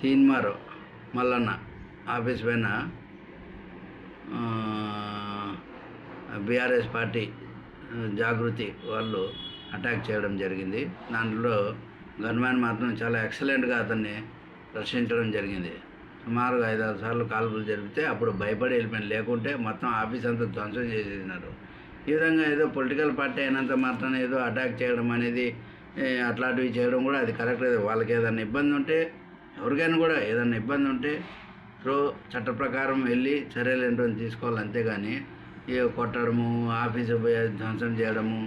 Teenmar Mallanna office పైన BRS party Jagruthi వాళ్ళు attack చేయడం జరిగింది. దాంట్లో గన్మ్యాన్ మాత్రం చాలా ఎక్సలెంట్గా అతన్ని రక్షించడం జరిగింది. సుమారుగా ఐదారు సార్లు కాల్పులు జరిపితే అప్పుడు భయపడి వెళ్ళిపోయింది లేకుంటే మొత్తం ఆఫీస్ అంతా ధ్వంసం చేసేసినారు. ఈ విధంగా ఏదో పొలిటికల్ పార్టీ అయినంత మాత్రం ఏదో అటాక్ చేయడం అనేది అట్లాంటివి చేయడం కూడా అది కరెక్ట్ లేదు. వాళ్ళకి ఏదైనా ఇబ్బంది ఉంటే ఎవరికైనా కూడా ఏదైనా ఇబ్బంది ఉంటే సో చట్ట ప్రకారం వెళ్ళి చర్యలు ఏంటో తీసుకోవాలి అంతేగాని ఇక కొట్టడము ఆఫీసు పోయి ధ్వంసం చేయడము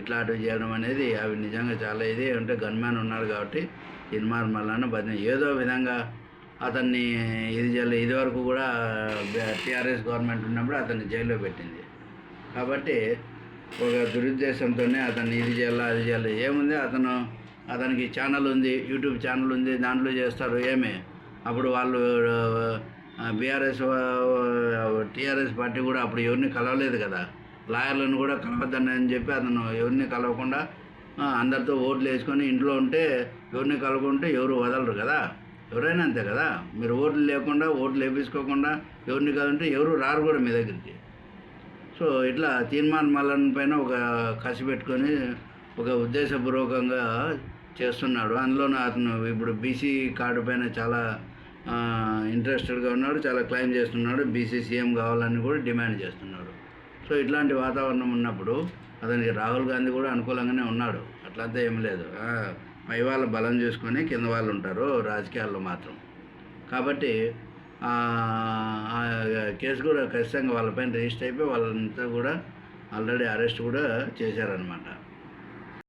ఇట్లాంటివి చేయడం అనేది అవి నిజంగా చాలా ఇది. అంటే గన్మ్యాన్ ఉన్నాడు కాబట్టి ఇన్మార్ మల్లన్న బదిలీ ఏదో విధంగా అతన్ని ఇది చేయాలి ఇది వరకు కూడా టీఆర్ఎస్ గవర్నమెంట్ ఉన్నప్పుడు అతన్ని జైల్లో పెట్టింది. కాబట్టి ఒక దురుద్దేశంతోనే అతన్ని ఇది చేయాలా అది చేయాలి ఏముంది అతను అతనికి ఛానల్ ఉంది యూట్యూబ్ ఛానల్ ఉంది దాంట్లో చేస్తారు ఏమే? అప్పుడు వాళ్ళు బీఆర్ఎస్ టీఆర్ఎస్ పార్టీ కూడా అప్పుడు ఎవరిని కలవలేదు కదా. లాయర్లను కూడా కలవద్దని అని చెప్పి అతను ఎవరిని కలవకుండా అందరితో ఓట్లు వేసుకొని ఇంట్లో ఉంటే ఎవరిని కలవకుంటే ఎవరు వదలరు కదా. ఎవరైనా అంతే కదా. మీరు ఓట్లు లేకుండా ఓట్లు వేపించుకోకుండా ఎవరిని కలంటే ఎవరు రారు కూడా మీ దగ్గరికి. సో ఇట్లా తీర్మాన్ మల్లన్ పైన ఒక కసి పెట్టుకొని ఒక ఉద్దేశపూర్వకంగా చేస్తున్నాడు. అందులోనూ అతను ఇప్పుడు బీసీ కార్డు పైన చాలా ఇంట్రెస్టెడ్గా ఉన్నాడు చాలా క్లెయిమ్ చేస్తున్నాడు. బీసీ సీఎం కావాలని కూడా డిమాండ్ చేస్తున్నాడు. సో ఇట్లాంటి వాతావరణం ఉన్నప్పుడు అతనికి రాహుల్ గాంధీ కూడా అనుకూలంగానే ఉన్నాడు. అట్లంతా ఏం లేదు. పై వాళ్ళ బలం చూసుకొని కింద వాళ్ళు ఉంటారు రాజకీయాల్లో మాత్రం. కాబట్టి కేసు కూడా ఖచ్చితంగా వాళ్ళపైన రిజిస్టర్ అయిపోయి వాళ్ళంతా కూడా ఆల్రెడీ అరెస్ట్ కూడా చేశారనమాట